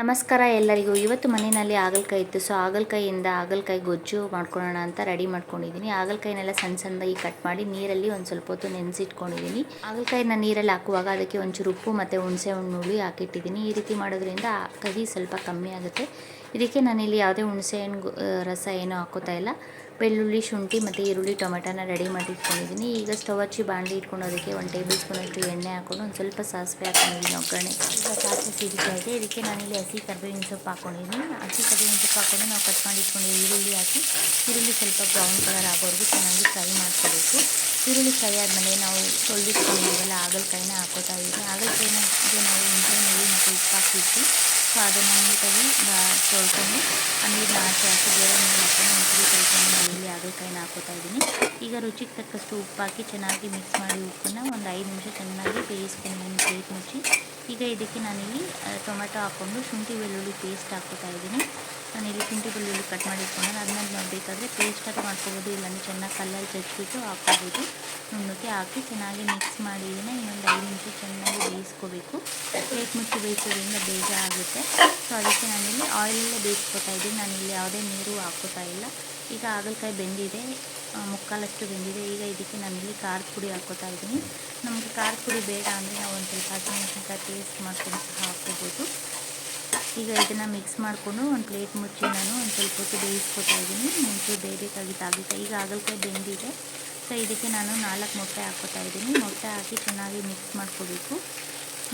ನಮಸ್ಕಾರ ಎಲ್ಲರಿಗೂ. ಇವತ್ತು ಮನೆಯಲ್ಲಿ ಹಾಗಲಕಾಯಿ ಇತ್ತು. ಸೊ ಹಾಗಲಕಾಯಿಯಿಂದ ಹಾಗಲಕಾಯಿ ಗೊಜ್ಜು ಮಾಡ್ಕೊಳ್ಳೋಣ ಅಂತ ರೆಡಿ ಮಾಡ್ಕೊಂಡಿದ್ದೀನಿ. ಹಾಗಲಕಾಯಿನೆಲ್ಲ ಸಣ್ಣ ಸಣ್ಣದಾಗಿ ಕಟ್ ಮಾಡಿ ನೀರಲ್ಲಿ ಒಂದು ಸ್ವಲ್ಪ ಹೊತ್ತು ನೆನೆಸಿಟ್ಕೊಂಡಿದ್ದೀನಿ. ಹಾಗಲಕಾಯಿನ ನೀರಲ್ಲಿ ಹಾಕುವಾಗ ಅದಕ್ಕೆ ಒಂಚೂರು ಉಪ್ಪು ಮತ್ತು ಹುಣಸೆ ಹಣ್ಣು ಹಾಕಿಟ್ಟಿದ್ದೀನಿ. ಈ ರೀತಿ ಮಾಡೋದ್ರಿಂದ ಕಹಿ ಸ್ವಲ್ಪ ಕಮ್ಮಿ ಆಗುತ್ತೆ. ಇದಕ್ಕೆ ನಾನಿಲ್ಲಿ ಯಾವುದೇ ಹುಣಸೆ ರಸ ಏನೂ ಹಾಕೋತಾ ಇಲ್ಲ. ಬೆಳ್ಳುಳ್ಳಿ, ಶುಂಠಿ ಮತ್ತು ಈರುಳ್ಳಿ, ಟೊಮೆಟೊನ ರೆಡಿ ಮಾಡಿ ಇಟ್ಕೊಂಡಿದ್ದೀನಿ ಈಗ ಸ್ಟವ್ ಹಚ್ಚಿ ಬಾಣಲಿ ಇಟ್ಕೊಂಡು ಅದಕ್ಕೆ ಒಂದು ಟೇಬಲ್ ಸ್ಪೂನಷ್ಟು ಎಣ್ಣೆ ಹಾಕೊಂಡು ಒಂದು ಸ್ವಲ್ಪ ಸಾಸಿವೆ ಹಾಕೊಂಡಿದ್ದೀನಿ ಒಗ್ಗರಣೆ. ಸಾಸಿವೆ ಸಿಡಿತಾ ಇದೆ ಇದಕ್ಕೆ ನಾನಿಲ್ಲಿ ಹಸಿ ಕರ್ಬೇವಿನ ಸೊಪ್ಪು ಹಾಕೊಂಡಿದ್ದೀನಿ. ಹಸಿ ಕರ್ಬೇವಿನ ಸೊಪ್ಪು ಹಾಕೊಂಡು ನಾವು ಕಟ್ ಮಾಡಿ ಇಟ್ಕೊಂಡು ಈರುಳ್ಳಿ ಹಾಕಿ, ಈರುಳ್ಳಿ ಸ್ವಲ್ಪ ಬ್ರೌನ್ ಕಲರ್ ಆಗೋವರೆಗೂ ಚೆನ್ನಾಗಿ ಫ್ರೈ ಮಾಡ್ಕೋಬೇಕು. ಈರುಳ್ಳಿ ಫ್ರೈ ಆದಮೇಲೆ ನಾವು ತೊಳೆದಿಟ್ಕೊಂಡಿದ್ದೀವಲ್ಲ ಹಾಗಲಕಾಯಿನ ಹಾಕೋತಾ ಇದ್ದೀನಿ ಹಾಗಲಕಾಯಿನ ಹಾಕಿದ್ರೆ ನಾವು ಹುಣಸೆ ನೀರು ಮತ್ತು ಉಪ್ಪು ಹಾಕಿದ್ವಿ ಸೊ ಅದನ್ನು ನೀಟಾಗಿ ತೊಳ್ಕೊಂಡು ಆ ನೀರನ್ನ ಆಚೆ ಹಾಕಿ ಬೇರೆ ನೀರು ಹಾಕೊಂಡು ಒಂದ್ಸರಿ ತೊಳ್ಕೊಂಡು ನಾನು ಇಲ್ಲಿ ಹಾಗಲಕಾಯಿನ ಹಾಕೋತಾ ಇದ್ದೀನಿ. ಈಗ ರುಚಿಗೆ ತಕ್ಕಷ್ಟು ಉಪ್ಪು ಹಾಕಿ ಚೆನ್ನಾಗಿ ಮಿಕ್ಸ್ ಮಾಡಿ ಉಪ್ಪನ್ನು ಒಂದು ಐದು ನಿಮಿಷ ಚೆನ್ನಾಗಿ ಬೇಯಿಸ್ಕೊಂಡು ಪ್ಲೇಟ್ ಮುಚ್ಚಿ, ಈಗ ಇದಕ್ಕೆ ನಾನಿಲ್ಲಿ ಟೊಮೆಟೊ ಹಾಕ್ಕೊಂಡು ಶುಂಠಿ, ಬೆಳ್ಳುಳ್ಳಿ ಪೇಸ್ಟ್ ಹಾಕ್ಕೋತಾ ಇದ್ದೀನಿ. ನಾನಿಲ್ಲಿ ಶುಂಠಿ ಬೆಳ್ಳುಳ್ಳಿ ಕಟ್ ಮಾಡಿ ಅದನ್ನ ನಾವು ಬೇಕಾದರೆ ಪೇಸ್ಟ್ ಆಗಿ ಮಾಡ್ಕೋಬೋದು, ಇಲ್ಲಾಂದರೆ ಚೆನ್ನಾಗಿ ಕಲ್ಲಲ್ಲಿ ಚಚ್ಚಿಬಿಟ್ಟು ಹಾಕ್ಕೋಬೋದು. ನುಣ್ಣಕ್ಕೆ ಹಾಕಿ ಚೆನ್ನಾಗಿ ಮಿಕ್ಸ್ ಮಾಡಿ ಇನ್ನೊಂದು ಐದು ನಿಮಿಷ ಚೆನ್ನಾಗಿ ಬೇಯಿಸ್ಕೋಬೇಕು. ಪ್ಲೇಟ್ ಮುಚ್ಚಿ ಬೇಯಿಸೋದ್ರಿಂದ ಬೇಗ ಆಗುತ್ತೆ. ಸೊ ಅದಕ್ಕೆ ನಾನಿಲ್ಲಿ ಆಯಿಲಲ್ಲೇ ಬೇಯಿಸ್ಕೊತಾ ಇದ್ದೀನಿ. ನಾನಿಲ್ಲಿ ಯಾವುದೇ ನೀರು ಹಾಕೋತಾ ಇಲ್ಲ. ಈಗ ಹಾಗಲಕಾಯಿ ಬೆಂದಿದೆ. ಮುಕ್ಕಾಲಷ್ಟು ಬೆಂದಿದೆ. ಈಗ ಇದಕ್ಕೆ ನಾನಿಲ್ಲಿ ಖಾರದ ಪುಡಿ ಹಾಕ್ಕೋತಾ ಇದ್ದೀನಿ. ನಮಗೆ ಖಾರದ ಪುಡಿ ಬೇಡ ಅಂದರೆ ನಾವು ಒಂದು ಸ್ವಲ್ಪ ಹಸಿಮೆಣಸಿನ್ಕಾಯಿ ಪೇಸ್ಟ್ ಮಾಡ್ಕೊಂಡು ಸಹ ಹಾಕ್ಕೋಬೋದು. ಈಗ ಇದನ್ನು ಮಿಕ್ಸ್ ಮಾಡಿಕೊಂಡು ಒಂದು ಪ್ಲೇಟ್ ಮುಚ್ಚಿ ನಾನು ಒಂದು ಸ್ವಲ್ಪ ಹೊತ್ತು ಬೇಯಿಸ್ಕೊತಾ ಇದ್ದೀನಿ. ಮುಂಚೆ ಬೇಯಬೇಕಾಗಿತ್ತು ತಾಗುತ್ತೆ ಈಗ ಹಾಗಲಕಾಯಿ ಬೆಂದಿದೆ. ಸೊ ಇದಕ್ಕೆ ನಾನು ನಾಲ್ಕು ಮೊಟ್ಟೆ ಹಾಕ್ಕೋತಾ ಇದ್ದೀನಿ. ಮೊಟ್ಟೆ ಹಾಕಿ ಚೆನ್ನಾಗಿ ಮಿಕ್ಸ್ ಮಾಡ್ಕೋಬೇಕು.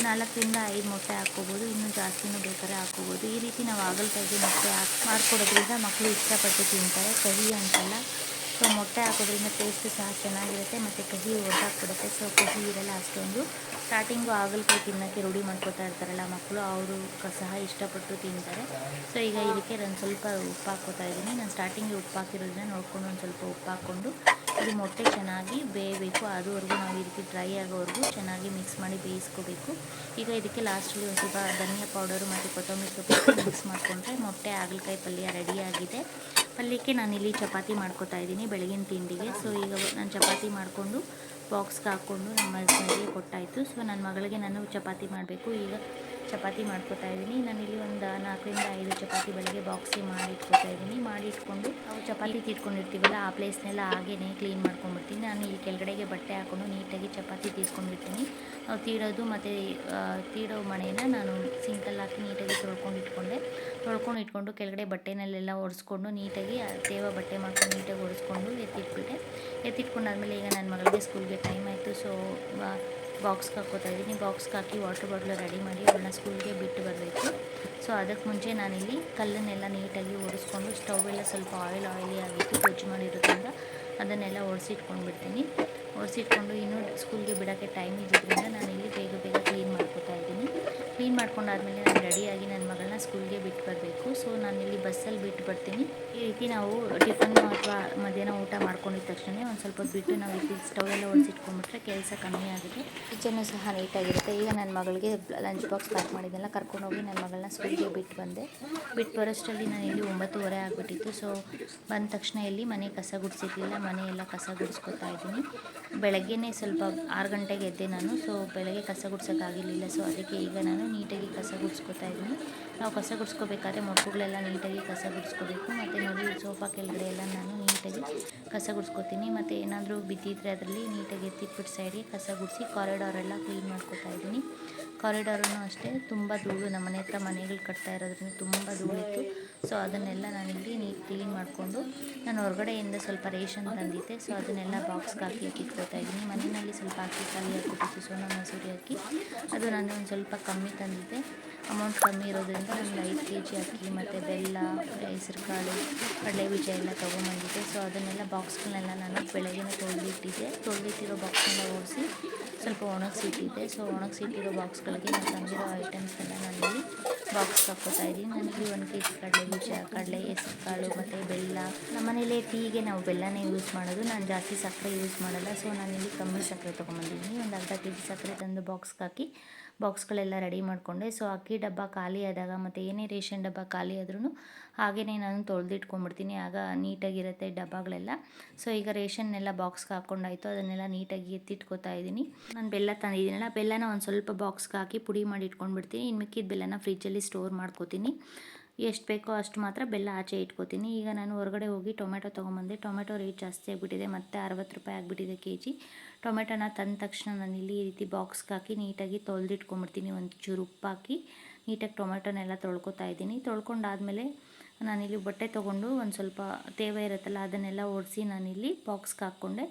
ನಾಲ್ಕರಿಂದ ಐದು ಮೊಟ್ಟೆ ಹಾಕ್ಕೋಬೋದು. ಇನ್ನೂ ಜಾಸ್ತಿನೂ ಬೇಕಾದ್ರೆ ಹಾಕ್ಕೋಬೋದು. ಈ ರೀತಿ ನಾವು ಹಾಗಲಕಾಯಿಗೆ ಮೊಟ್ಟೆ ಹಾಕಿ ಮಾಡ್ಕೊಡೋದ್ರಿಂದ ಮಕ್ಕಳು ಇಷ್ಟಪಟ್ಟು ತಿಂತಾರೆ. ಕಹಿ ಅಂತಲ್ಲ. ಸೊ ಮೊಟ್ಟೆ ಹಾಕೋದ್ರಿಂದ ಟೇಸ್ಟ್ ಸಹ ಚೆನ್ನಾಗಿರುತ್ತೆ. ಮತ್ತು ಕಹಿ ಹೊರಟಾಕ್ಬಿಡುತ್ತೆ ಸೊ ಕಹಿ ಇರಲ್ಲ ಅಷ್ಟೊಂದು. ಸ್ಟಾರ್ಟಿಂಗು ಹಾಗಲಕಾಯಿ ತಿನ್ನೋಕ್ಕೆ ರೂಢಿ ಮಾಡ್ಕೊತಾ ಇರ್ತಾರಲ್ಲ ಮಕ್ಕಳು, ಅವರು ಸಹ ಇಷ್ಟಪಟ್ಟು ತಿಂತಾರೆ. ಸೊ, ಈಗ ಇದಕ್ಕೆ ನಾನು ಸ್ವಲ್ಪ ಉಪ್ಪು ಹಾಕೋತಾ ಇದ್ದೀನಿ. ನಾನು ಸ್ಟಾರ್ಟಿಂಗಿಗೆ ಉಪ್ಪು ಹಾಕಿರೋದನ್ನ ನೋಡ್ಕೊಂಡು ಒಂದು ಸ್ವಲ್ಪ ಉಪ್ಪು ಹಾಕ್ಕೊಂಡು, ಇದು ಮೊಟ್ಟೆ ಚೆನ್ನಾಗಿ ಬೇಯಬೇಕು. ಅದುವರೆಗೂ ನಾವು ರೀತಿ ಡ್ರೈ ಆಗೋವರೆಗೂ ಚೆನ್ನಾಗಿ ಮಿಕ್ಸ್ ಮಾಡಿ ಬೇಯಿಸ್ಕೋಬೇಕು. ಈಗ ಇದಕ್ಕೆ ಲಾಸ್ಟಲ್ಲಿ ಒಂದು ಸ್ವಲ್ಪ ಧನಿಯಾ ಪೌಡರು ಮತ್ತು ಕೊತ್ತಂಬರಿ ಸೊಪ್ಪು ಮಿಕ್ಸ್ ಮಾಡಿಕೊಂಡ್ರೆ ಮೊಟ್ಟೆ ಹಾಗಲಕಾಯಿ ಪಲ್ಯ ರೆಡಿಯಾಗಿದೆ ಪಲ್ಯಕ್ಕೆ ನಾನಿಲ್ಲಿ ಚಪಾತಿ ಮಾಡ್ಕೋತಾ ಇದ್ದೀನಿ ಬೆಳಗಿನ ತಿಂಡಿಗೆ. ಸೊ, ಈಗ ನಾನು ಚಪಾತಿ ಮಾಡಿಕೊಂಡು ಬಾಕ್ಸ್ಗೆ ಹಾಕ್ಕೊಂಡು ನಮ್ಮ ಹಸ್ಬೆಂಡ್ಗೆ ಕೊಟ್ಟಾಯಿತು. ಸೊ ನನ್ನ ಮಗಳಿಗೆ ನಾನು ಚಪಾತಿ ಮಾಡಬೇಕು. ಈಗ ಚಪಾತಿ ಮಾಡ್ಕೊತಾ ಇದ್ದೀನಿ. ನಾನಿಲ್ಲಿ ಒಂದು ನಾಲ್ಕರಿಂದ ಐದು ಚಪಾತಿ ಬೆಳಗ್ಗೆ ಬಾಕ್ಸಿಗೆ ಮಾಡಿ ಇಟ್ಕೊತಾ ಇದ್ದೀನಿ. ಮಾಡಿ ಇಟ್ಕೊಂಡು ನಾವು ಚಪಾತಿ ತೀರ್ಕೊಂಡಿರ್ತೀವಲ್ಲ, ಆ ಪ್ಲೇಸ್ನೆಲ್ಲ ಹಾಗೇನೆ ಕ್ಲೀನ್ ಮಾಡ್ಕೊಂಡ್ಬಿಡ್ತೀನಿ. ನಾನು ಇಲ್ಲಿ ಕೆಳಗಡೆಗೆ ಬಟ್ಟೆ ಹಾಕ್ಕೊಂಡು ನೀಟಾಗಿ ಚಪಾತಿ ತೀರ್ಕೊಂಡಿರ್ತೀನಿ ನಾವು ತೀಡೋದು ಮತ್ತು ತೀಡೋ ಮಣೆನ ನಾನು ಸಿಂಕಲ್ಲಿ ಹಾಕಿ ನೀಟಾಗಿ ತೊಳ್ಕೊಂಡು ಇಟ್ಕೊಂಡೆ ತೊಳ್ಕೊಂಡು ಇಟ್ಕೊಂಡು ಕೆಳಗಡೆ ಬಟ್ಟೆನಲ್ಲೆಲ್ಲ ಒರೆಸ್ಕೊಂಡು ನೀಟಾಗಿ ತೇವ ಬಟ್ಟೆ ಮಾಡ್ಕೊಂಡು ನೀಟಾಗಿ ಒರೆಸ್ಕೊಂಡು ಎತ್ತಿಟ್ಬಿಟ್ಟೆ. ಎತ್ತಿಟ್ಕೊಂಡಾದ್ಮೇಲೆ ಈಗ ನನ್ನ ಮಗಳಿಗೆ ಸ್ಕೂಲ್ಗೆ ಟೈಮ್ ಆಯಿತು. ಸೊ ಬಾಕ್ಸ್ಗೆ ಹಾಕೋತಾ ಇದ್ದೀನಿ. ಬಾಕ್ಸ್ಗೆ ಹಾಕಿ ವಾಟರ್ ಬಾಟ್ಲು ರೆಡಿ ಮಾಡಿ ಅವಳನ್ನ ಸ್ಕೂಲ್ಗೆ ಬಿಟ್ಟು ಬರಬೇಕು. ಸೊ ಅದಕ್ಕೆ ಮುಂಚೆ ನಾನಿಲ್ಲಿ ಕಲ್ಲನ್ನೆಲ್ಲ ನೀಟಾಗಿ ಒರೆಸ್ಕೊಂಡು ಸ್ಟವ್ ಎಲ್ಲ ಸ್ವಲ್ಪ ಆಯಿಲ್ ಆಯಿಲಿ ಆಗಿತ್ತು ಗೊಜ್ಜು ಮಾಡಿರೋದ್ರಿಂದ ಅದನ್ನೆಲ್ಲ ಒರೆಸಿಟ್ಕೊಂಡ್ಬಿಡ್ತೀನಿ. ಒರೆಸಿಟ್ಕೊಂಡು ಇನ್ನೂ ಸ್ಕೂಲ್ಗೆ ಬಿಡೋಕ್ಕೆ ಟೈಮ್ ಇದ್ದಿದ್ದರಿಂದ ನಾನಿಲ್ಲಿ ಬೇಗ ಬೇಗ ಕ್ಲೀನ್ ಮಾಡ್ಕೊತಾ ಇದ್ದೀನಿ. ಕ್ಲೀನ್ ಮಾಡ್ಕೊಂಡಾದ್ಮೇಲೆ ನಾನು ರೆಡಿಯಾಗಿ ಮಗಳನ್ನ ಸ್ಕೂಲ್ಗೆ ಬಿಟ್ಟು ಬರಬೇಕು. ಸೊ ನಾನಿಲ್ಲಿ ಬಸ್ಸಲ್ಲಿ ಬಿಟ್ಟು ಬರ್ತೀನಿ. ಈ ರೀತಿ ನಾವು ಟಿಫನ್ ಅಥವಾ ಮಧ್ಯಾಹ್ನ ಊಟ ಮಾಡ್ಕೊಂಡಿದ್ದ ತಕ್ಷಣ ಒಂದು ಸ್ವಲ್ಪ ಬಿಟ್ಟು ನಾವು ಇಲ್ಲಿ ಸ್ಟವ್ ಎಲ್ಲ ಒರೆಸಿಟ್ಕೊಂಡ್ಬಿಟ್ರೆ ಕೆಲಸ ಕಮ್ಮಿ ಆಗುತ್ತೆ ಕಿಚನ್ನು ಸಹ ನೀಟಾಗಿರುತ್ತೆ ಈಗ ನನ್ನ ಮಗಳಿಗೆ ಲಂಚ್ ಬಾಕ್ಸ್ ಪ್ಯಾಕ್ ಮಾಡಿದ್ದೆಲ್ಲ ಕರ್ಕೊಂಡೋಗಿ ನನ್ನ ಮಗಳನ್ನ ಸ್ಕೂಲ್ಗೆ ಬಿಟ್ಟು ಬಂದೆ. ಬಿಟ್ಟು ಬರೋಷ್ಟರಲ್ಲಿ ನಾನು ಇಲ್ಲಿ ಒಂಬತ್ತುವರೆ ಆಗಿಬಿಟ್ಟಿತ್ತು. ಸೊ ಬಂದ ತಕ್ಷಣ ಇಲ್ಲಿ ಮನೆ ಕಸ ಗುಡಿಸಿರ್ಲಿಲ್ಲ. ಮನೆಯೆಲ್ಲ ಕಸ ಗುಡಿಸ್ಕೊತಾ ಇದ್ದೀನಿ. ಬೆಳಗ್ಗೆನೇ ಸ್ವಲ್ಪ ಆರು ಗಂಟೆಗೆ ಎದ್ದೆ ನಾನು. ಸೊ ಬೆಳಗ್ಗೆ ಕಸ ಗುಡ್ಸೋಕ್ಕಾಗಿರಲಿಲ್ಲ. ಸೊ ಅದಕ್ಕೆ ಈಗ ನಾನು ನೀಟಾಗಿ ಕಸ ಗುಡಿಸ್ಕೊತಾ ಇದ್ದೀನಿ. ನಾವು ಕಸ ಗುಡಿಸ್ಕೋಬೇಕಾದ್ರೆ ಮಕ್ಕಳುಗಳೆಲ್ಲ ನೀಟಾಗಿ ಕಸ ಗುಡಿಸ್ಕೋಬೇಕು. ಮತ್ತು ನೋಡಿ ಸೋಫಾ ಕೆಳಗಡೆ ಎಲ್ಲ ನಾನು ನೀಟಾಗಿ ಕಸ ಗುಡಿಸ್ಕೋತೀನಿ. ಮತ್ತು ಏನಾದರೂ ಬಿದ್ದಿದ್ರೆ ಅದರಲ್ಲಿ ನೀಟಾಗಿ ಎತ್ತಿಟ್ಬಿಟ್ಟು ಸೈಡಿಗೆ ಕಸ ಗುಡಿಸಿ ಕಾರಿಡಾರ್ ಎಲ್ಲ ಕ್ಲೀನ್ ಮಾಡ್ಕೊತಾ ಇದ್ದೀನಿ. ಕಾರಿಡಾರನ್ನು ಅಷ್ಟೇ ತುಂಬ ಧೂಳು ನಮ್ಮ ಮನೆ ಹತ್ರ ಮನೆಗಳು ಕಟ್ತಾ ಇರೋದ್ರಿಂದ ತುಂಬ ಧೂಳಿತ್ತು ಸೊ ಅದನ್ನೆಲ್ಲ ನಾನಿಲ್ಲಿ ನೀಟ್ ಕ್ಲೀನ್ ಮಾಡಿಕೊಂಡು ನಾನು ಹೊರಗಡೆಯಿಂದ ಸ್ವಲ್ಪ ರೇಷನ್ ತಂದಿದ್ದೆ. ಸೊ ಅದನ್ನೆಲ್ಲ ಬಾಕ್ಸ್ಗೆ ಹಾಕಿ ಇಟ್ಕೊತಾ ಇದ್ದೀನಿ. ಮನೆಯಲ್ಲಿ ಸ್ವಲ್ಪ ಹಾಕಿ ಖಾಲಿ ಹಾಕ್ಬಿಟ್ಟಿತ್ತು ನಾನು ಮಸೂರಿ ಹಾಕಿ ಅದು ನಾನು ಒಂದು ಸ್ವಲ್ಪ ಕಮ್ಮಿ ತಂದಿದ್ದೆ. ಅಮೌಂಟ್ ಕಮ್ಮಿ ಇರೋದ್ರಿಂದ ನನಗೆ ಐದು ಕೆ ಜಿ ಅಕ್ಕಿ ಮತ್ತು ಬೆಲ್ಲ ಹೆಸರುಕಾಳು ಕಡಲೆ ಬೀಜ ಎಲ್ಲ ತೊಗೊಂಬಂದಿದ್ದೆ. ಸೊ ಅದನ್ನೆಲ್ಲ ಬಾಕ್ಸ್ಗಳನ್ನೆಲ್ಲ ನಾನು ಬೆಳಗ್ಗೆ ತೊಳೆದಿಟ್ಟಿದ್ದೆ. ತೊಳೆದಿಟ್ಟಿರೋ ಬಾಕ್ಸ್ನೆಲ್ಲ ಓಡಿಸಿ ಸ್ವಲ್ಪ ಒಣಗಿಸಿಟ್ಟಿದ್ದೆ. ಸೊ ಒಣಗಿಸಿಟ್ಟಿರೋ ಬಾಕ್ಸ್ಗಳಿಗೆ ನಾನು ತಂದಿರೋ ಐಟಮ್ಸ್ನೆಲ್ಲ ನಾನಿಲ್ಲಿ ಬಾಕ್ಸ್ ಹಾಕ್ಕೋತಾ ಇದ್ದೀನಿ. ನನಗೆ ಒಂದು ಕೆ ಜಿ ಕಡಲೆ ಬೀಜ, ಕಡಲೆ, ಹೆಸ್ರು ಕಾಳು ಮತ್ತು ಬೆಲ್ಲ. ನಮ್ಮನೇಲಿ ಟೀಗೆ ನಾವು ಬೆಲ್ಲನೇ ಯೂಸ್ ಮಾಡೋದು. ನಾನು ಜಾಸ್ತಿ ಸಕ್ಕರೆ ಯೂಸ್ ಮಾಡಲ್ಲ. ಸೊ ನಾನಿಲ್ಲಿ ಕಮ್ಮಿ ಸಕ್ಕರೆ ತೊಗೊಂಬಂದಿದ್ದೀನಿ. ಒಂದು ಅರ್ಧ ಕೆ ಜಿ ಸಕ್ಕರೆ ತಂದು ಬಾಕ್ಸ್ಗೆ ಹಾಕಿ ಬಾಕ್ಸ್ಗಳೆಲ್ಲ ರೆಡಿ ಮಾಡಿಕೊಂಡೆ. ಸೊ, ಅಕ್ಕಿ ಡಬ್ಬ ಖಾಲಿ ಆದಾಗ ಮತ್ತು ಏನೇ ರೇಷನ್ ಡಬ್ಬ ಖಾಲಿ ಆದ್ರೂ ಹಾಗೆಯೇ ನಾನು ತೊಳೆದಿಟ್ಕೊಂಡ್ಬಿಡ್ತೀನಿ ಆಗ ನೀಟಾಗಿರುತ್ತೆ ಡಬ್ಬಗಳೆಲ್ಲ. ಸೊ, ಈಗ ರೇಷನ್ನೆಲ್ಲ ಬಾಕ್ಸ್ಗೆ ಹಾಕ್ಕೊಂಡಾಯ್ತು. ಅದನ್ನೆಲ್ಲ ನೀಟಾಗಿ ಎತ್ತಿಟ್ಕೋತಾ ಇದ್ದೀನಿ. ನಾನು ಬೆಲ್ಲ ತಂದಿದ್ದೀನಲ್ಲ, ಬೆಲ್ಲನ ಒಂದು ಸ್ವಲ್ಪ ಬಾಕ್ಸ್ಗೆ ಹಾಕಿ ಪುಡಿ ಮಾಡಿ ಇಟ್ಕೊಂಡ್ಬಿಡ್ತೀನಿ ಇನ್ನು ಮಿಕ್ಕಿದ ಬೆಲ್ಲನ ಫ್ರಿಜ್ಜಲ್ಲಿ ಸ್ಟೋರ್ ಮಾಡ್ಕೋತೀನಿ. ಎಷ್ಟು ಬೇಕೋ ಅಷ್ಟು ಮಾತ್ರ ಬೆಲ್ಲ ಆಚೆ ಇಟ್ಕೋತೀನಿ. ಈಗ ನಾನು ಹೊರಗಡೆ ಹೋಗಿ ಟೊಮೆಟೊ ತೊಗೊಂಬಂದೆ. ಟೊಮೆಟೊ ರೇಟ್ ಜಾಸ್ತಿ ಆಗಿಬಿಟ್ಟಿದೆ. ಮತ್ತು ಅರವತ್ತು ರೂಪಾಯಿ ಆಗಿಬಿಟ್ಟಿದೆ ಕೆ ಜಿ ಟೊಮೆಟೊನ ತಂದ ತಕ್ಷಣ ನಾನು ಇಲ್ಲಿ ಈ ರೀತಿ ಬಾಕ್ಸ್ಗೆ ಹಾಕಿ ನೀಟಾಗಿ ತೊಳೆದಿಟ್ಕೊಂಬಿಡ್ತೀನಿ ಒಂದು ಚೂರು ಉಪ್ಪು ಹಾಕಿ ನೀಟಾಗಿ ಟೊಮೆಟೊನೆಲ್ಲ ತೊಳ್ಕೊತಾ ಇದ್ದೀನಿ. ತೊಳ್ಕೊಂಡಾದಮೇಲೆ ನಾನಿಲ್ಲಿ ಬಟ್ಟೆ ತೊಗೊಂಡು ಒಂದು ಸ್ವಲ್ಪ ತೇವ ಇರುತ್ತಲ್ಲ ಅದನ್ನೆಲ್ಲ ಓಡಿಸಿ ನಾನಿಲ್ಲಿ ಬಾಕ್ಸ್ಗೆ ಹಾಕ್ಕೊಂಡೆ.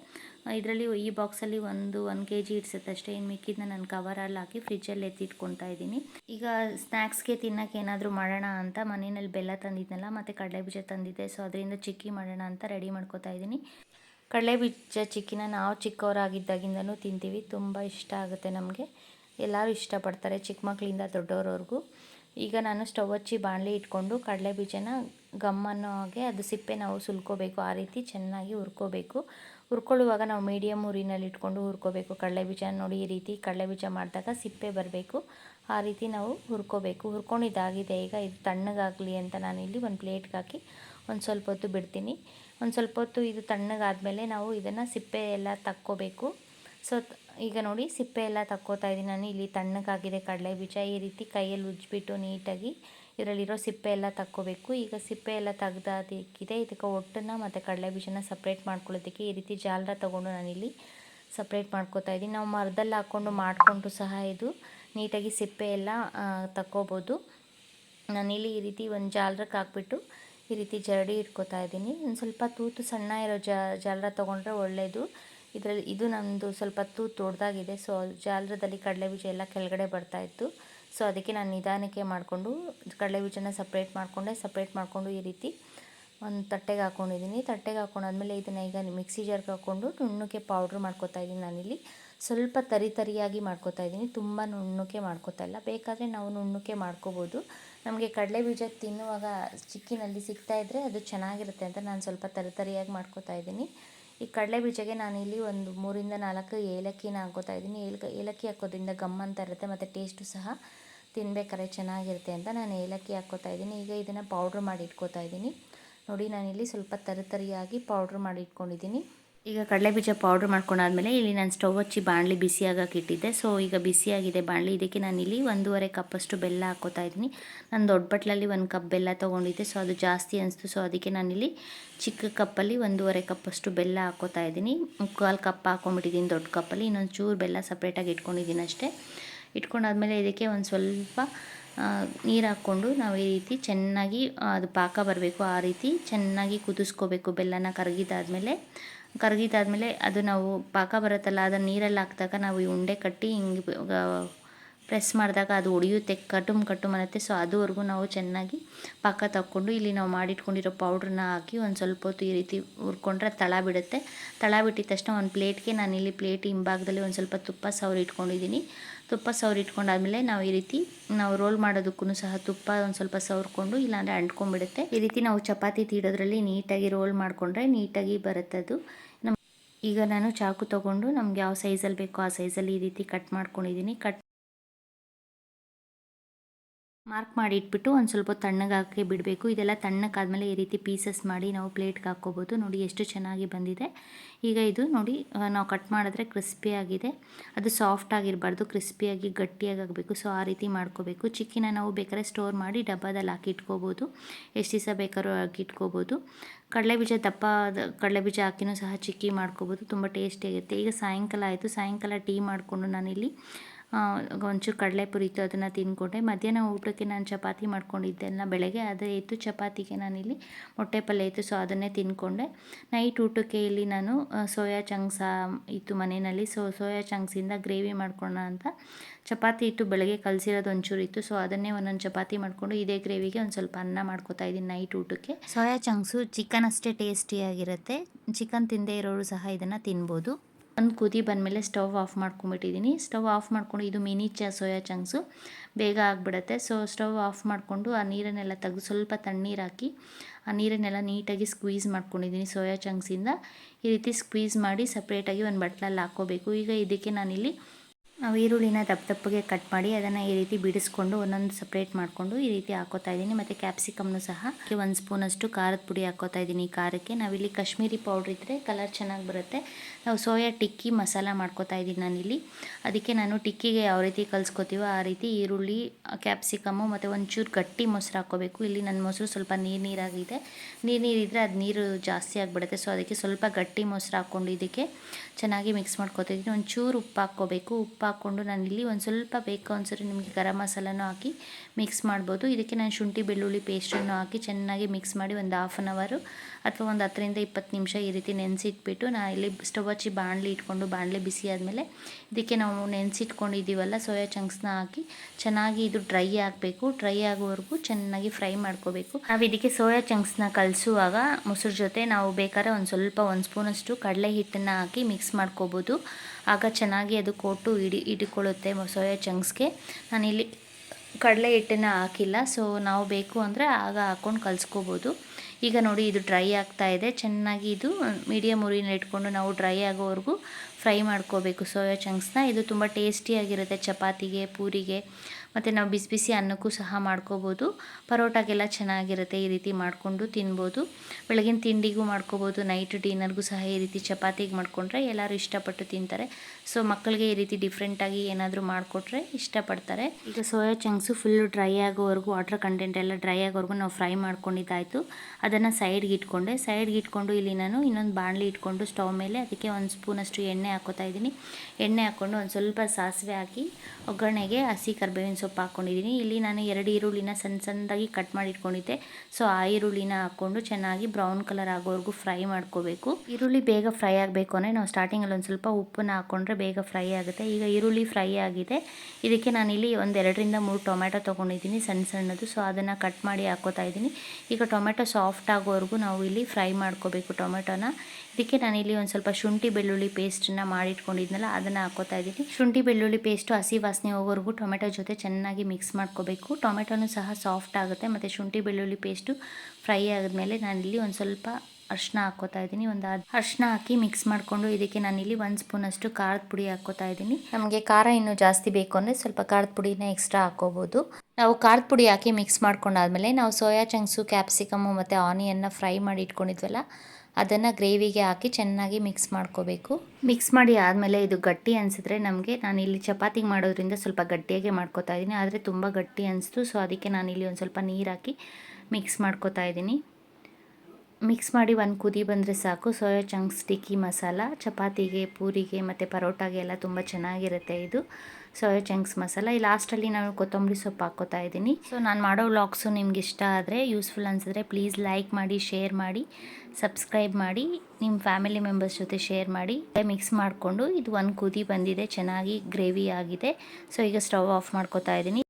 ಇದರಲ್ಲಿ ಈ ಬಾಕ್ಸಲ್ಲಿ ಒಂದು ಒನ್ ಕೆ ಜಿ ಇಡ್ಸುತ್ತೆ ಅಷ್ಟೇ. ಇನ್ನು ಮಿಕ್ಕಿದ್ನ ನಾನು ಕವರಲ್ಲಿ ಹಾಕಿ ಫ್ರಿಜ್ಜಲ್ಲಿ ಎತ್ತಿಟ್ಕೊತಾ ಇದ್ದೀನಿ. ಈಗ ಸ್ನ್ಯಾಕ್ಸ್ಗೆ ತಿನ್ನೋಕೆ ಏನಾದರೂ ಮಾಡೋಣ ಅಂತ ಮನೆಯಲ್ಲಿ ಬೆಲ್ಲ ತಂದಿದ್ನಲ್ಲ, ಮತ್ತು ಕಡಲೆ ಬೀಜ ತಂದಿದ್ದೆ. ಸೊ ಅದರಿಂದ ಚಿಕ್ಕಿ ಮಾಡೋಣ ಅಂತ ರೆಡಿ ಮಾಡ್ಕೋತಾ ಇದ್ದೀನಿ. ಕಡಲೆ ಬೀಜ ಚಿಕ್ಕಿನ ನಾವು ಚಿಕ್ಕವರಾಗಿದ್ದಾಗಿಂದನೂ ತಿಂತೀವಿ. ತುಂಬ ಇಷ್ಟ ಆಗುತ್ತೆ ನಮಗೆ. ಎಲ್ಲರೂ ಇಷ್ಟಪಡ್ತಾರೆ ಚಿಕ್ಕ ಮಕ್ಕಳಿಂದ ದೊಡ್ಡವ್ರವ್ರಿಗೂ ಈಗ ನಾನು ಸ್ಟವ್ ಹಚ್ಚಿ ಬಾಣಲೆ ಇಟ್ಕೊಂಡು ಕಡಲೆ ಬೀಜನ ಗಮ್ ಅನ್ನೋ ಹಾಗೆ ಅದು ಸಿಪ್ಪೆ ನಾವು ಸುಲ್ಕೋಬೇಕು. ಆ ರೀತಿ ಚೆನ್ನಾಗಿ ಹುರ್ಕೋಬೇಕು. ಹುರ್ಕೊಳ್ಳುವಾಗ ನಾವು ಮೀಡಿಯಮ್ ಊರಿನಲ್ಲಿ ಇಟ್ಕೊಂಡು ಹುರ್ಕೋಬೇಕು. ಕಡಲೆ ಬೀಜ ನೋಡಿ ಈ ರೀತಿ ಕಡಲೆ ಬೀಜ ಮಾಡಿದಾಗ ಸಿಪ್ಪೆ ಬರಬೇಕು. ಆ ರೀತಿ ನಾವು ಹುರ್ಕೋಬೇಕು. ಹುರ್ಕೊಂಡಿದ್ದಾಗಿದೆ. ಈಗ ಇದು ತಣ್ಣಗಾಗಲಿ ಅಂತ ನಾನು ಇಲ್ಲಿ ಒಂದು ಪ್ಲೇಟ್ಗೆ ಹಾಕಿ ಒಂದು ಸ್ವಲ್ಪ ಹೊತ್ತು ಬಿಡ್ತೀನಿ. ಒಂದು ಸ್ವಲ್ಪ ಹೊತ್ತು ಇದು ತಣ್ಣಗಾದಮೇಲೆ ನಾವು ಇದನ್ನು ಸಿಪ್ಪೆ ಎಲ್ಲ ತಕ್ಕೋಬೇಕು. ಸೊ ಈಗ ನೋಡಿ ಸಿಪ್ಪೆ ಎಲ್ಲ ತಕ್ಕೋತಾ ಇದ್ದೀನಿ. ನಾನು ಇಲ್ಲಿ ತಣ್ಣಗಾಗಿದೆ ಕಡಲೆ ಬೀಜ. ಈ ರೀತಿ ಕೈಯಲ್ಲಿ ಉಜ್ಜಿಬಿಟ್ಟು ನೀಟಾಗಿ ಇದರಲ್ಲಿರೋ ಸಿಪ್ಪೆ ಎಲ್ಲ ತಕ್ಕೋಬೇಕು. ಈಗ ಸಿಪ್ಪೆ ಎಲ್ಲ ತೆಗ್ದಾದಿಕ್ಕಿದೆ ಇದಕ್ಕೆ ಒಟ್ಟನ್ನ ಮತ್ತು ಕಡಲೆ ಬೀಜನ ಸಪ್ರೇಟ್ ಮಾಡ್ಕೊಳ್ಳೋದಕ್ಕೆ ಈ ರೀತಿ ಜಾಲರ ತೊಗೊಂಡು ನಾನಿಲ್ಲಿ ಸಪ್ರೇಟ್ ಮಾಡ್ಕೋತಾ ಇದ್ದೀನಿ. ನಾವು ಮರದಲ್ಲಿ ಹಾಕ್ಕೊಂಡು ಮಾಡಿಕೊಂಡು ಸಹ ಇದು ನೀಟಾಗಿ ಸಿಪ್ಪೆ ಎಲ್ಲ ತಕ್ಕೋಬೋದು. ನಾನಿಲ್ಲಿ ಈ ರೀತಿ ಒಂದು ಜಾಲ್ರಕ್ಕೆ ಹಾಕ್ಬಿಟ್ಟು ಈ ರೀತಿ ಜರಡಿ ಇಟ್ಕೋತಾ ಇದ್ದೀನಿ. ಒಂದು ಸ್ವಲ್ಪ ತೂತು ಸಣ್ಣ ಇರೋ ಜಾಲರ ತೊಗೊಂಡ್ರೆ ಒಳ್ಳೆಯದು ಇದರಲ್ಲಿ ಇದು ನಮ್ಮದು ಸ್ವಲ್ಪ ತೂತು ದೊಡ್ಡದಾಗಿದೆ ಸೊ ಜಾಲರದಲ್ಲಿ ಕಡಲೆ ಬೀಜ ಎಲ್ಲ ಕೆಳಗಡೆ ಬರ್ತಾಯಿತ್ತು ಸೊ ಅದಕ್ಕೆ ನಾನು ನಿಧಾನಕ್ಕೆ ಮಾಡಿಕೊಂಡು ಕಡಲೆ ಬೀಜನ ಸಪ್ರೇಟ್ ಮಾಡಿಕೊಂಡೆ. ಸಪ್ರೇಟ್ ಮಾಡಿಕೊಂಡು ಈ ರೀತಿ ಒಂದು ತಟ್ಟೆಗೆ ಹಾಕ್ಕೊಂಡಿದ್ದೀನಿ ತಟ್ಟೆಗೆ ಹಾಕ್ಕೊಂಡಾದ್ಮೇಲೆ ಇದನ್ನು ಈಗ ಮಿಕ್ಸಿ ಜಾರ್ಗೆ ಹಾಕ್ಕೊಂಡು ನುಣ್ಣಕ್ಕೆ ಪೌಡ್ರ್ ಮಾಡ್ಕೊತಾ ಇದ್ದೀನಿ ನಾನಿಲ್ಲಿ. ಸ್ವಲ್ಪ ತರಿ ತರಿಯಾಗಿ ಮಾಡ್ಕೋತಾ ಇದ್ದೀನಿ. ತುಂಬ ನುಣ್ಣಕ್ಕೆ ಮಾಡ್ಕೋತಾ ಇಲ್ಲ. ಬೇಕಾದರೆ ನಾವು ನುಣ್ಣಕ್ಕೆ ಮಾಡ್ಕೋಬೋದು. ನಮಗೆ ಕಡಲೆ ಬೀಜ ತಿನ್ನುವಾಗ ಚಿಕ್ಕಿನಲ್ಲಿ ಸಿಗ್ತಾಯಿದ್ರೆ ಅದು ಚೆನ್ನಾಗಿರುತ್ತೆ ಅಂತ ನಾನು ಸ್ವಲ್ಪ ತರಿ ತರಿಯಾಗಿ ಮಾಡ್ಕೋತಾ ಇದ್ದೀನಿ. ಈ ಕಡಲೆ ಬೀಜಗೆ ನಾನಿಲ್ಲಿ ಒಂದು ಮೂರಿಂದ ನಾಲ್ಕು ಏಲಕ್ಕಿನ ಹಾಕೋತಾ ಇದ್ದೀನಿ. ಏಲಕ್ಕಿ ಏಲಕ್ಕಿ ಹಾಕೋದ್ರಿಂದ ಗಮ್ ಅಂತ ಇರುತ್ತೆ, ಮತ್ತು ಟೇಸ್ಟು ಸಹ ತಿನ್ಬೇಕಾದ್ರೆ ಚೆನ್ನಾಗಿರುತ್ತೆ ಅಂತ ನಾನು ಏಲಕ್ಕಿ ಹಾಕೋತಾ ಇದ್ದೀನಿ. ಈಗ ಇದನ್ನು ಪೌಡ್ರ್ ಮಾಡಿ ಇಟ್ಕೋತಾ ಇದ್ದೀನಿ. ನೋಡಿ, ನಾನಿಲ್ಲಿ ಸ್ವಲ್ಪ ತರಿತರಿಯಾಗಿ ಪೌಡ್ರ್ ಮಾಡಿ ಇಟ್ಕೊಂಡಿದ್ದೀನಿ. ಈಗ ಕಡಲೆ ಬೀಜ ಪೌಡ್ರ್ ಮಾಡ್ಕೊಂಡಾದ್ಮೇಲೆ ಇಲ್ಲಿ ನಾನು ಸ್ಟವ್ ಹಚ್ಚಿ ಬಾಣಲಿ ಬಿಸಿಯಾಗಕ್ಕೆ ಇಟ್ಟಿದ್ದೆ. ಸೊ ಈಗ ಬಿಸಿಯಾಗಿದೆ ಬಾಣಲಿ. ಇದಕ್ಕೆ ನಾನು ಇಲ್ಲಿ ಒಂದೂವರೆ ಕಪ್ಪಷ್ಟು ಬೆಲ್ಲ ಹಾಕೋತಾ ಇದ್ದೀನಿ. ನಾನು ದೊಡ್ಡ ಬಟ್ಲಲ್ಲಿ ಒಂದು ಕಪ್ ಬೆಲ್ಲ ತೊಗೊಂಡಿದ್ದೆ. ಸೊ ಅದು ಜಾಸ್ತಿ ಅನಿಸ್ತು. ಸೊ ಅದಕ್ಕೆ ನಾನಿಲ್ಲಿ ಚಿಕ್ಕ ಕಪ್ಪಲ್ಲಿ ಒಂದೂವರೆ ಕಪ್ಪಷ್ಟು ಬೆಲ್ಲ ಹಾಕೋತಾ ಇದ್ದೀನಿ. ಮುಕ್ಕಾಲು ಕಪ್ ಹಾಕೊಂಡ್ಬಿಟ್ಟಿದ್ದೀನಿ ದೊಡ್ಡ ಕಪ್ಪಲ್ಲಿ. ಇನ್ನೊಂದು ಚೂರು ಬೆಲ್ಲ ಸಪ್ರೇಟಾಗಿ ಇಟ್ಕೊಂಡಿದ್ದೀನಿ ಅಷ್ಟೇ. ಇಟ್ಕೊಂಡಾದ್ಮೇಲೆ ಇದಕ್ಕೆ ಒಂದು ಸ್ವಲ್ಪ ನೀರು ಹಾಕ್ಕೊಂಡು ನಾವು ಈ ರೀತಿ ಚೆನ್ನಾಗಿ ಅದು ಪಾಕ ಬರಬೇಕು. ಆ ರೀತಿ ಚೆನ್ನಾಗಿ ಕುದಿಸ್ಕೋಬೇಕು. ಬೆಲ್ಲನ ಕರಗಿದಾದ್ಮೇಲೆ ಕರಗಿದಾದ್ಮೇಲೆ ಅದು ನಾವು ಪಾಕ ಬರುತ್ತಲ್ಲ ಅದನ್ನು ನೀರಲ್ಲಿ ಹಾಕಿದಾಗ ನಾವು ಈ ಉಂಡೆ ಕಟ್ಟಿ ಹಿಂಗೆ ಪ್ರೆಸ್ ಮಾಡಿದಾಗ ಅದು ಒಡೆಯುತ್ತೆ ಕಟುಮ್ ಕಟುಮ್ ಅನ್ನತ್ತೆ. ಸೊ ಅದುವರೆಗೂ ನಾವು ಚೆನ್ನಾಗಿ ಪಾಕ ತಕ್ಕೊಂಡು ಇಲ್ಲಿ ನಾವು ಮಾಡಿಟ್ಕೊಂಡಿರೋ ಪೌಡ್ರನ್ನ ಹಾಕಿ ಒಂದು ಸ್ವಲ್ಪ ಹೊತ್ತು ಈ ರೀತಿ ಹುರ್ಕೊಂಡ್ರೆ ತಳ ಬಿಡುತ್ತೆ. ತಳ ಬಿಟ್ಟಿದ ತಕ್ಷಣ ಒಂದು ಪ್ಲೇಟ್ಗೆ ನಾನು ಇಲ್ಲಿ ಪ್ಲೇಟ್ ಹಿಂಭಾಗದಲ್ಲಿ ಒಂದು ಸ್ವಲ್ಪ ತುಪ್ಪ ಸವರಿ ಇಟ್ಕೊಂಡಿದ್ದೀನಿ ತುಪ್ಪ ಸವರಿ ಇಟ್ಕೊಂಡಾದ್ಮೇಲೆ ನಾವು ಈ ರೀತಿ ನಾವು ರೋಲ್ ಮಾಡೋದಕ್ಕೂ ಸಹ ತುಪ್ಪ ಒಂದು ಸ್ವಲ್ಪ ಸವರ್ಕೊಂಡು ಇಲ್ಲಾಂದರೆ ಅಂಟ್ಕೊಂಡ್ಬಿಡುತ್ತೆ. ಈ ರೀತಿ ನಾವು ಚಪಾತಿ ತೀಡೋದ್ರಲ್ಲಿ ನೀಟಾಗಿ ರೋಲ್ ಮಾಡಿಕೊಂಡ್ರೆ ನೀಟಾಗಿ ಬರುತ್ತೆ ಅದು. ನಮ್ಮ ಈಗ ನಾನು ಚಾಕು ತಗೊಂಡು ನಮ್ಗೆ ಯಾವ ಸೈಜಲ್ಲಿ ಬೇಕೋ ಆ ಸೈಜಲ್ಲಿ ಈ ರೀತಿ ಕಟ್ ಮಾಡ್ಕೊಂಡಿದ್ದೀನಿ ಕಟ್ ಮಾರ್ಕ್ ಮಾಡಿ ಇಟ್ಬಿಟ್ಟು ಒಂದು ಸ್ವಲ್ಪ ತಣ್ಣಗಾಕಿ ಬಿಡಬೇಕು. ಇದೆಲ್ಲ ತಣ್ಣಕ್ಕಾದಮೇಲೆ ಈ ರೀತಿ ಪೀಸಸ್ ಮಾಡಿ ನಾವು ಪ್ಲೇಟ್ಗೆ ಹಾಕ್ಕೋಬೋದು. ನೋಡಿ ಎಷ್ಟು ಚೆನ್ನಾಗಿ ಬಂದಿದೆ. ಈಗ ಇದು ನೋಡಿ ನಾವು ಕಟ್ ಮಾಡಿದ್ರೆ ಕ್ರಿಸ್ಪಿಯಾಗಿದೆ ಅದು ಸಾಫ್ಟ್ ಆಗಿರಬಾರ್ದು ಕ್ರಿಸ್ಪಿಯಾಗಿ ಗಟ್ಟಿಯಾಗಿ ಆಗಬೇಕು. ಸೊ ಆ ರೀತಿ ಮಾಡ್ಕೋಬೇಕು. ಚಿಕ್ಕಿನ ನಾವು ಬೇಕಾದ್ರೆ ಸ್ಟೋರ್ ಮಾಡಿ ಡಬ್ಬದಲ್ಲಿ ಹಾಕಿ ಇಟ್ಕೋಬೋದು. ಎಷ್ಟು ದಿವಸ ಬೇಕಾದ್ರೂ ಇಟ್ಕೋಬೋದು. ಕಡಲೆಬೀಜ ದಪ್ಪ ಕಡಲೆಬೀಜ ಹಾಕಿನೂ ಸಹ ಚಿಕ್ಕಿ ಮಾಡ್ಕೋಬೋದು. ತುಂಬ ಟೇಸ್ಟಿಯಾಗಿರುತ್ತೆ ಈಗ ಸಾಯಂಕಾಲ ಆಯಿತು. ಸಾಯಂಕಾಲ ಟೀ ಮಾಡಿಕೊಂಡು ನಾನಿಲ್ಲಿ ಒಂಚೂರು ಕಡಲೆಪುರಿ ಇತ್ತು, ಅದನ್ನು ತಿಂದ್ಕೊಂಡೆ. ಮಧ್ಯಾಹ್ನ ಊಟಕ್ಕೆ ನಾನು ಚಪಾತಿ ಮಾಡ್ಕೊಂಡಿದ್ದೆಲ್ಲ ಬೆಳಗ್ಗೆ. ಅದೇ ಇತ್ತು ಚಪಾತಿಗೆ ನಾನಿಲ್ಲಿ ಮೊಟ್ಟೆ ಪಲ್ಯ ಇತ್ತು ಸೊ ಅದನ್ನೇ ತಿಂದ್ಕೊಂಡೆ. ನೈಟ್ ಊಟಕ್ಕೆ ಇಲ್ಲಿ ನಾನು ಸೋಯಾ ಚಂಕ್ಸ ಇತ್ತು ಮನೆಯಲ್ಲಿ. ಸೊ ಸೋಯಾ ಚಂಕ್ಸಿಂದ ಗ್ರೇವಿ ಮಾಡ್ಕೊಳ್ಳೋಣ ಅಂತ. ಚಪಾತಿ ಇಟ್ಟು ಬೆಳಗ್ಗೆ ಕಲಸಿರೋದು ಒಂಚೂರು ಇತ್ತು ಸೊ ಅದನ್ನೇ ಒಂದೊಂದು ಚಪಾತಿ ಮಾಡಿಕೊಂಡು ಇದೇ ಗ್ರೇವಿಗೆ ಒಂದು ಸ್ವಲ್ಪ ಅನ್ನ ಮಾಡ್ಕೋತಾ ಇದ್ದೀನಿ ನೈಟ್ ಊಟಕ್ಕೆ. ಸೋಯಾ ಚಂಕ್ಸು ಚಿಕನ್ ಅಷ್ಟೇ ಟೇಸ್ಟಿಯಾಗಿರುತ್ತೆ ಚಿಕನ್ ತಿಂದೇ ಇರೋರು ಸಹ ಇದನ್ನು ತಿನ್ಬೋದು. ಒಂದು ಕುದಿ ಬಂದಮೇಲೆ ಸ್ಟವ್ ಆಫ್ ಮಾಡ್ಕೊಂಬಿಟ್ಟಿದ್ದೀನಿ. ಸ್ಟವ್ ಆಫ್ ಮಾಡ್ಕೊಂಡು ಇದು ಮಿನಿ ಚ, ಸೋಯಾ ಚಂಕ್ಸು ಬೇಗ ಆಗಿಬಿಡುತ್ತೆ. ಸೊ ಸ್ಟವ್ ಆಫ್ ಮಾಡಿಕೊಂಡು ಆ ನೀರನ್ನೆಲ್ಲ ತೆಗೆದು ಸ್ವಲ್ಪ ತಣ್ಣೀರು ಹಾಕಿ ಆ ನೀರನ್ನೆಲ್ಲ ನೀಟಾಗಿ ಸ್ಕ್ವೀಸ್ ಮಾಡ್ಕೊಂಡಿದ್ದೀನಿ ಸೋಯಾ ಚಂಕ್ಸಿಂದ ಈ ರೀತಿ ಸ್ಕ್ವೀಸ್ ಮಾಡಿ ಸಪ್ರೇಟಾಗಿ ಒಂದು ಬಟ್ಲಲ್ಲಿ ಹಾಕ್ಕೋಬೇಕು ಈಗ ಇದಕ್ಕೆ ನಾನಿಲ್ಲಿ ನಾವು ಈರುಳ್ಳಿನ ದಪ್ಪ ದಪ್ಪಗೆ ಕಟ್ ಮಾಡಿ ಅದನ್ನು ಈ ರೀತಿ ಬಿಡಿಸ್ಕೊಂಡು ಒಂದೊಂದು ಸಪ್ರೇಟ್ ಮಾಡಿಕೊಂಡು ಈ ರೀತಿ ಹಾಕೋತಾ ಇದ್ದೀನಿ. ಮತ್ತು ಕ್ಯಾಪ್ಸಿಕಮ್ನು ಸಹ ಒಂದು ಸ್ಪೂನಷ್ಟು ಖಾರದ ಪುಡಿ ಹಾಕೋತಾ ಇದ್ದೀನಿ ಖಾರಕ್ಕೆ. ನಾವಿಲ್ಲಿ ಕಾಶ್ಮೀರಿ ಪೌಡ್ರ್ ಇದ್ದರೆ ಕಲರ್ ಚೆನ್ನಾಗಿ ಬರುತ್ತೆ. ನಾವು ಸೋಯಾ ಟಿಕ್ಕಿ ಮಸಾಲ ಮಾಡ್ಕೋತಾ ಇದ್ದೀನಿ ನಾನಿಲ್ಲಿ. ಅದಕ್ಕೆ ನಾನು ಟಿಕ್ಕಿಗೆ ಯಾವ ರೀತಿ ಕಲಿಸ್ಕೊತೀವೋ ಆ ರೀತಿ ಈರುಳ್ಳಿ ಕ್ಯಾಪ್ಸಿಕಮ್ಮು ಮತ್ತು ಒಂಚೂರು ಗಟ್ಟಿ ಮೊಸರು ಹಾಕೋಬೇಕು. ಇಲ್ಲಿ ನನ್ನ ಮೊಸರು ಸ್ವಲ್ಪ ನೀರು ನೀರಾಗಿದೆ. ನೀರು ನೀರಿದ್ದರೆ ಅದು ನೀರು ಜಾಸ್ತಿ ಆಗಿಬಿಡುತ್ತೆ. ಸೊ ಅದಕ್ಕೆ ಸ್ವಲ್ಪ ಗಟ್ಟಿ ಮೊಸರು ಹಾಕ್ಕೊಂಡು ಇದಕ್ಕೆ ಚೆನ್ನಾಗಿ ಮಿಕ್ಸ್ ಮಾಡ್ಕೋತಾ ಇದ್ದೀನಿ. ಒಂಚೂರು ಉಪ್ಪು ಹಾಕ್ಕೋಬೇಕು. ಉಪ್ಪು ಹಾಕ್ಕೊಂಡು ಇಲ್ಲಿ ಒಂದು ಸ್ವಲ್ಪ ಬೇಕು ಅನ್ಸರಿ ನಿಮಗೆ ಗರಂ ಮಸಾಲನೂ ಹಾಕಿ ಮಿಕ್ಸ್ ಮಾಡ್ಬೋದು. ಇದಕ್ಕೆ ನಾನು ಶುಂಠಿ, ಬೆಳ್ಳುಳ್ಳಿ ಪೇಸ್ಟನ್ನು ಹಾಕಿ ಚೆನ್ನಾಗಿ ಮಿಕ್ಸ್ ಮಾಡಿ ಒಂದು ಹಾಫ್ ಆನ್ ಅವರು ಅಥವಾ ಒಂದು ಹತ್ತರಿಂದ ಇಪ್ಪತ್ತು ನಿಮಿಷ ಈ ರೀತಿ ನೆನೆಸಿಟ್ಬಿಟ್ಟು ನಾನು ಇಲ್ಲಿ ಸ್ಟವ್ ಹಚ್ಚಿ ಬಾಣಲಿ ಇಟ್ಕೊಂಡು ಬಾಣಲೆ ಬಿಸಿ ಆದಮೇಲೆ ಇದಕ್ಕೆ ನಾವು ನೆನೆಸಿಟ್ಕೊಂಡಿದ್ದೀವಲ್ಲ ಸೋಯಾ ಚಂಕ್ಸ್ನ ಹಾಕಿ ಚೆನ್ನಾಗಿ ಇದು ಡ್ರೈ ಆಗಬೇಕು. ಡ್ರೈ ಆಗೋವರೆಗೂ ಚೆನ್ನಾಗಿ ಫ್ರೈ ಮಾಡ್ಕೋಬೇಕು. ನಾವು ಇದಕ್ಕೆ ಸೋಯಾ ಚಂಕ್ಸ್ನ ಕಲಿಸುವಾಗ ಮೊಸರು ಜೊತೆ ನಾವು ಬೇಕಾದ್ರೆ ಒಂದು ಸ್ವಲ್ಪ, ಒಂದು ಸ್ಪೂನಷ್ಟು ಕಡಲೆ ಹಿಟ್ಟನ್ನು ಹಾಕಿ ಮಿಕ್ಸ್ ಮಾಡ್ಕೋಬೋದು. ಆಗ ಚೆನ್ನಾಗಿ ಅದು ಕೊಟ್ಟು ಹಿಡಿ ಹಿಡಿಕೊಳ್ಳುತ್ತೆ ಸೋಯಾ ಚಂಕ್ಸ್ಗೆ. ನಾನಿಲ್ಲಿ ಕಡಲೆ ಹಿಟ್ಟನ್ನು ಹಾಕಿಲ್ಲ, ಸೊ ನಾವು ಬೇಕು ಅಂದರೆ ಆಗ ಹಾಕ್ಕೊಂಡು ಕಲಿಸ್ಕೋಬೋದು. ಈಗ ನೋಡಿ ಇದು ಡ್ರೈ ಆಗ್ತಾ ಇದೆ. ಚೆನ್ನಾಗಿ ಇದು ಮೀಡಿಯಮ್ ಉರಿನ ಇಟ್ಕೊಂಡು ನಾವು ಡ್ರೈ ಆಗೋವರೆಗೂ ಫ್ರೈ ಮಾಡ್ಕೋಬೇಕು ಸೋಯಾ ಚಂಕ್ಸ್ನ. ಇದು ತುಂಬ ಟೇಸ್ಟಿಯಾಗಿರುತ್ತೆ ಚಪಾತಿಗೆ, ಪೂರಿಗೆ. ಮತ್ತು ನಾವು ಬಿಸಿ ಬಿಸಿ ಅನ್ನಕ್ಕೂ ಸಹ ಮಾಡ್ಕೋಬೋದು. ಪರೋಟಾಗೆಲ್ಲ ಚೆನ್ನಾಗಿರುತ್ತೆ ಈ ರೀತಿ ಮಾಡಿಕೊಂಡು ತಿನ್ಬೋದು. ಬೆಳಗಿನ ತಿಂಡಿಗೂ ಮಾಡ್ಕೋಬೋದು, ನೈಟ್ ಡಿನ್ನರ್ಗೂ ಸಹ ಈ ರೀತಿ ಚಪಾತಿಗೆ ಮಾಡಿಕೊಂಡ್ರೆ ಎಲ್ಲರೂ ಇಷ್ಟಪಟ್ಟು ತಿಂತಾರೆ. ಸೊ, ಮಕ್ಕಳಿಗೆ ಈ ರೀತಿ ಡಿಫ್ರೆಂಟಾಗಿ ಏನಾದರೂ ಮಾಡಿಕೊಟ್ರೆ ಇಷ್ಟಪಡ್ತಾರೆ. ಈಗ ಸೋಯಾ ಚಂಕ್ಸು ಫುಲ್ಲು ಡ್ರೈ ಆಗೋವರೆಗೂ ವಾಟರ್ ಕಂಟೆಂಟ್ ಎಲ್ಲ ಡ್ರೈ ಆಗೋವರೆಗೂ ನಾವು ಫ್ರೈ ಮಾಡ್ಕೊಂಡಿದ್ದಾಯಿತು. ಅದನ್ನು ಸೈಡ್ಗೆ ಇಟ್ಕೊಂಡೆ. ಸೈಡ್ಗೆ ಇಟ್ಕೊಂಡು ಇಲ್ಲಿ ನಾನು ಇನ್ನೊಂದು ಬಾಣಲಿ ಇಟ್ಕೊಂಡು ಸ್ಟವ್ ಮೇಲೆ ಅದಕ್ಕೆ ಒಂದು ಸ್ಪೂನಷ್ಟು ಎಣ್ಣೆ ಹಾಕೋತಾ ಇದ್ದೀನಿ. ಎಣ್ಣೆ ಹಾಕ್ಕೊಂಡು ಒಂದು ಸ್ವಲ್ಪ ಸಾಸಿವೆ ಹಾಕಿ ಒಗ್ಗರಣೆಗೆ ಹಸಿ ಕರ್ಬೇವಿನ ಸೊಪ್ಪು ಹಾಕ್ಕೊಂಡಿದ್ದೀನಿ ಇಲ್ಲಿ ನಾನು ಎರಡು ಈರುಳ್ಳಿನ ಸಣ್ಣ ಸಣ್ಣದಾಗಿ ಕಟ್ ಮಾಡಿ ಇಟ್ಕೊಂಡಿದ್ದೆ. ಸೊ ಆ ಈರುಳ್ಳಿನ ಹಾಕ್ಕೊಂಡು ಚೆನ್ನಾಗಿ ಬ್ರೌನ್ ಕಲರ್ ಆಗೋವರೆಗೂ ಫ್ರೈ ಮಾಡ್ಕೋಬೇಕು. ಈರುಳ್ಳಿ ಬೇಗ ಫ್ರೈ ಆಗಬೇಕು ಅಂದರೆ ನಾವು ಸ್ಟಾರ್ಟಿಂಗಲ್ಲಿ ಒಂದು ಸ್ವಲ್ಪ ಉಪ್ಪನ್ನ ಹಾಕ್ಕೊಂಡ್ರೆ ಬೇಗ ಫ್ರೈ ಆಗುತ್ತೆ. ಈಗ ಈರುಳ್ಳಿ ಫ್ರೈ ಆಗಿದೆ. ಇದಕ್ಕೆ ನಾನಿಲ್ಲಿ ಒಂದು ಎರಡರಿಂದ ಮೂರು ಟೊಮೆಟೊ ತೊಗೊಂಡಿದ್ದೀನಿ, ಸಣ್ಣ ಸಣ್ಣದು. ಸೊ ಅದನ್ನು ಕಟ್ ಮಾಡಿ ಹಾಕೋತಾ ಇದ್ದೀನಿ. ಈಗ ಟೊಮೆಟೊ ಸಾಫ್ಟ್ ಆಗೋವರೆಗೂ ನಾವು ಇಲ್ಲಿ ಫ್ರೈ ಮಾಡ್ಕೋಬೇಕು ಟೊಮೆಟೊನ ಇದಕ್ಕೆ ನಾನಿಲ್ಲಿ ಒಂದು ಸ್ವಲ್ಪ ಶುಂಠಿ ಬೆಳ್ಳುಳ್ಳಿ ಪೇಸ್ಟನ್ನು ಮಾಡಿಟ್ಕೊಂಡಿದ್ನಲ್ಲ, ಅದನ್ನು ಹಾಕೋತಾ ಇದ್ದೀನಿ. ಶುಂಠಿ ಬೆಳ್ಳುಳ್ಳಿ ಪೇಸ್ಟು ಹಸಿ ವಾಸನೆ ಹೋಗೋವರೆಗೂ ಟೊಮೆಟೊ ಜೊತೆ ಚೆನ್ನಾಗಿ ಮಿಕ್ಸ್ ಮಾಡ್ಕೋಬೇಕು. ಟೊಮೆಟೊನೂ ಸಹ ಸಾಫ್ಟ್ ಆಗುತ್ತೆ, ಮತ್ತು ಶುಂಠಿ ಬೆಳ್ಳುಳ್ಳಿ ಪೇಸ್ಟು ಫ್ರೈ ಆದಮೇಲೆ ನಾನಿಲ್ಲಿ ಒಂದು ಸ್ವಲ್ಪ ಅರ್ಶಿನ ಹಾಕೋತಾ ಇದ್ದೀನಿ. ಒಂದು ಅರ್ಶಿನ ಹಾಕಿ ಮಿಕ್ಸ್ ಮಾಡಿಕೊಂಡು ಇದಕ್ಕೆ ನಾನಿಲ್ಲಿ ಒಂದು ಸ್ಪೂನಷ್ಟು ಖಾರದ ಪುಡಿ ಹಾಕೋತಾ ಇದ್ದೀನಿ. ನಮಗೆ ಖಾರ ಇನ್ನೂ ಜಾಸ್ತಿ ಬೇಕು ಅಂದರೆ ಸ್ವಲ್ಪ ಖಾರದ ಪುಡಿನ ಎಕ್ಸ್ಟ್ರಾ ಹಾಕೋಬೋದು. ನಾವು ಖಾರದ ಪುಡಿ ಹಾಕಿ ಮಿಕ್ಸ್ ಮಾಡ್ಕೊಂಡಾದ್ಮೇಲೆ ನಾವು ಸೋಯಾ ಚಂಕ್ಸು ಕ್ಯಾಪ್ಸಿಕಮ್ಮು ಮತ್ತು ಆನಿಯನ್ನ ಫ್ರೈ ಮಾಡಿ ಇಟ್ಕೊಂಡಿದ್ವಲ್ಲ ಅದನ್ನು ಗ್ರೇವಿಗೆ ಹಾಕಿ ಚೆನ್ನಾಗಿ ಮಿಕ್ಸ್ ಮಾಡ್ಕೋಬೇಕು. ಮಿಕ್ಸ್ ಮಾಡಿ ಆದಮೇಲೆ ಇದು ಗಟ್ಟಿ ಅನಿಸಿದ್ರೆ ನಮಗೆ ನಾನು ಇಲ್ಲಿ ಚಪಾತಿ ಮಾಡೋದ್ರಿಂದ ಸ್ವಲ್ಪ ಗಟ್ಟಿಯಾಗೆ ಮಾಡ್ಕೋತಾ ಇದ್ದೀನಿ ಆದರೆ ತುಂಬ ಗಟ್ಟಿ ಅನಿಸ್ತು ಸೊ ಅದಕ್ಕೆ ನಾನು ಇಲ್ಲಿ ಒಂದು ಸ್ವಲ್ಪ ನೀರು ಹಾಕಿ ಮಿಕ್ಸ್ ಮಾಡ್ಕೋತಾ ಇದ್ದೀನಿ ಮಿಕ್ಸ್ ಮಾಡಿ ಒಂದು ಕುದಿ ಬಂದರೆ ಸಾಕು. ಸೋಯಾ ಚಂಕ್ಸ್, ಟಿಕ್ಕಿ ಮಸಾಲ, ಚಪಾತಿಗೆ, ಪೂರಿಗೆ ಮತ್ತು ಪರೋಟಾಗೆ ಎಲ್ಲ ತುಂಬ ಚೆನ್ನಾಗಿರುತ್ತೆ ಇದು. Soya chunks masala. ಈ ಲಾಸ್ಟಲ್ಲಿ ನಾನು ಕೊತ್ತಂಬರಿ ಸೊಪ್ಪು ಹಾಕೋತಾ ಇದ್ದೀನಿ. ಸೊ ನಾನು ಮಾಡೋ ವ್ಲಾಗ್ಸು ನಿಮ್ಗೆ ಇಷ್ಟ ಆದರೆ ಯೂಸ್ಫುಲ್ ಅನಿಸಿದ್ರೆ ಪ್ಲೀಸ್ ಲೈಕ್ ಮಾಡಿ ಶೇರ್ ಮಾಡಿ ಸಬ್ಸ್ಕ್ರೈಬ್ ಮಾಡಿ ನಿಮ್ಮ ಫ್ಯಾಮಿಲಿ ಮೆಂಬರ್ಸ್ ಜೊತೆ ಶೇರ್ ಮಾಡಿ ಮಿಕ್ಸ್ ಮಾಡಿಕೊಂಡು ಇದು ಒಂದು ಕುದಿ ಬಂದಿದೆ, ಚೆನ್ನಾಗಿ ಗ್ರೇವಿ ಆಗಿದೆ. ಸೊ ಈಗ ಸ್ಟವ್ ಆಫ್ ಮಾಡ್ಕೋತಾ ಇದ್ದೀನಿ.